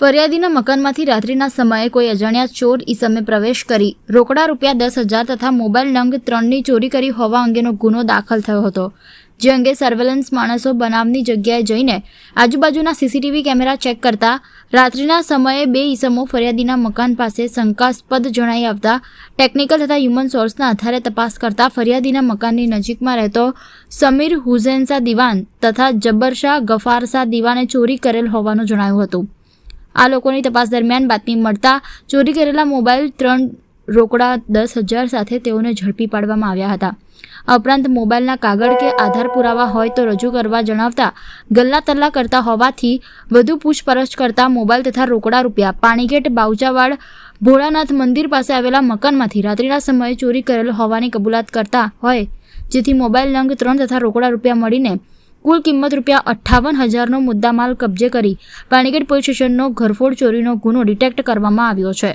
ફરિયાદીના મકાનમાંથી રાત્રિના સમયે કોઈ અજાણ્યા ચોર ઈસમે પ્રવેશ કરી રોકડા રૂપિયા દસ હજાર તથા મોબાઈલ નંગ ત્રણની ચોરી કરી હોવા અંગેનો ગુનો દાખલ થયો હતો, જે અંગે સર્વેલન્સ માણસો બનાવની જગ્યાએ જઈને આજુબાજુના સીસીટીવી કેમેરા ચેક કરતા રાત્રિના સમયે બે ઈસમો ફરિયાદીના મકાન પાસે શંકાસ્પદ જણાઈ આવતા ટેકનિકલ તથા હ્યુમન સોર્સના આધારે તપાસ કરતા ફરિયાદીના મકાનની નજીકમાં રહેતો સમીર હુસેનસા દિવાન તથા જબ્બરશાહ ગફારશા દિવાને ચોરી કરેલ હોવાનું જણાયું હતું. આ લોકોની તપાસ દરમિયાન બાતમી મળતા ચોરી કરેલા મોબાઈલ ત્રણ રોકડા દસ હજાર સાથે તેઓને ઝડપી પાડવામાં આવ્યા હતા. આ ઉપરાંત મોબાઈલના કાગળ કે આધાર પુરાવા હોય તો રજૂ કરવા જણાવતા ગલ્લા તલ્લા કરતા હોવાથી વધુ પૂછપરછ કરતા મોબાઈલ તથા રોકડા રૂપિયા પાણીગેટ બાઉચાવાડ ભોળાનાથ મંદિર પાસે આવેલા મકાનમાંથી રાત્રિના સમયે ચોરી કરેલ હોવાની કબૂલાત કરતા હોય, જેથી મોબાઈલ નંગ ત્રણ તથા રોકડા રૂપિયા મળીને કુલ કિંમત રૂપિયા અઠ્ઠાવન હજારનો મુદ્દામાલ કબજે કરી પાણીગેટ પોલીસ સ્ટેશનનો ઘરફોડ ચોરીનો ગુનો ડિટેક્ટ કરવામાં આવ્યો છે.